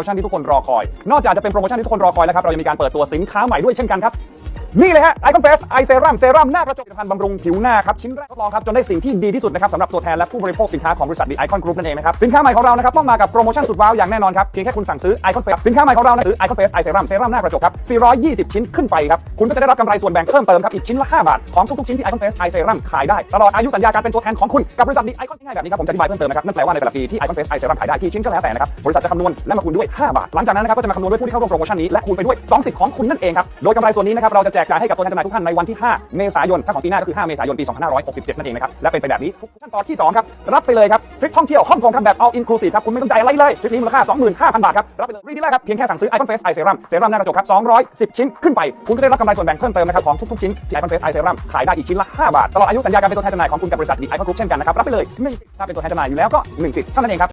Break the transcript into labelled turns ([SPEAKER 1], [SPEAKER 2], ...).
[SPEAKER 1] โมชั่นที่ทุกคนรอคอย นอกจากจะเป็นโปรโมชั่นที่ทุกคนรอคอยแล้วครับเรายังมีการเปิดตัวสินค้าใหม่ด้วยเช่นกันครับ นี่เลยฮะไอคอนเฟสไอเซรั่มเซรั่มหน้ากระจกผลิตภัณฑ์บำรุงผิวหน้าครับ ชิ้นแรกทดลองครับ จนได้สิ่งที่ดีที่สุดนะครับสำหรับตัวแทนและผู้บริโภคสินค้าของบริษัทดีไอคอนกรุ๊ปนั่นเองนะครับ สินค้าใหม่ของเรานะครับต้องมากับโปรโมชั่นสุดว้าวอย่างแน่นอนครับ เพียงแค่คุณสั่งซื้อไอคอนเฟสสินค้าใหม่ของเรานะซื้อไอคอนเฟสไอเซรั่มเซรั่มหน้ากระจกครับ 420 ชิ้นขึ้นไปครับคุณก็จะได้รับกำไรส่วนแบ่งเพิ่มเติมครับอีกชิ้นละ 5 บาทของทุกๆชิ้นที่ไอคอนเฟสไอเซรั่มขายได้ตลอดอายุสัญญาการเป็นตัวแทนของคุณกับบริษัทดีไอคอนง่ายแบบนี้ครับผมจะอธิบายเพิ่มเติมนะครับนั่นแปลว่าในแต่ละปีที่ไอคอนเฟสไอเซรั่มขายได้กี่ชิ้นก็แล้วแต่นะครับบริษัทจะคำนวณและมาคูณด้วย 5 บาท หลังจากนั้นนะครับก็จะมาคำนวณด้วยผู้ที่เข้าร่วมโปรโมชั่นนี้และคูณไปด้วย 2 สิทธิ์ของคุณนั่นเองครับโดยกำไรส่วนนี้นะครับเราจะแจกจ่ายให้กับตัวแทนจำหน่ายทุกท่านในวันที่ 5 เมษายนถ้าของปีหน้าก็คือ 5 เมษายน ปี 2567 นั่นเองนะครับ และเป็นไปแบบนี้ทุกขั้นตอนที่ 2 ครับ รับไปเลยครับทริปท่องเที่ยวฮ่องกงครับแบบ all inclusive ครับ คุณไม่ต้องจ่ายอะไรเลยทริปนี้มูลค่า 25,000 บาทครับ รับไปเลยรีดีแรกครับ เพียงแค่สั่งซื้อ Icon Face Eye Serum เซรั่มหน้ากระจกครับ 210 ชิ้นขึ้นไป คุณก็ได้รับกำไรส่วนแบ่งเพิ่มเติมนะครับของทุกๆชิ้นที่ Icon Face Eye Serum ขายได้อีกชิ้นละ 5 บาท ตลอดอายุสัญญาการเป็นตัวแทนจำหน่ายของคุณกับบริษัทดีไอคอนกรุ๊ปเช่นกันนะครับรับไปเลย1ถ้าเป็นตัวแทนจำหน่ายอยู่แล้วก็1สิทธิ์เท่านั้นเองครับ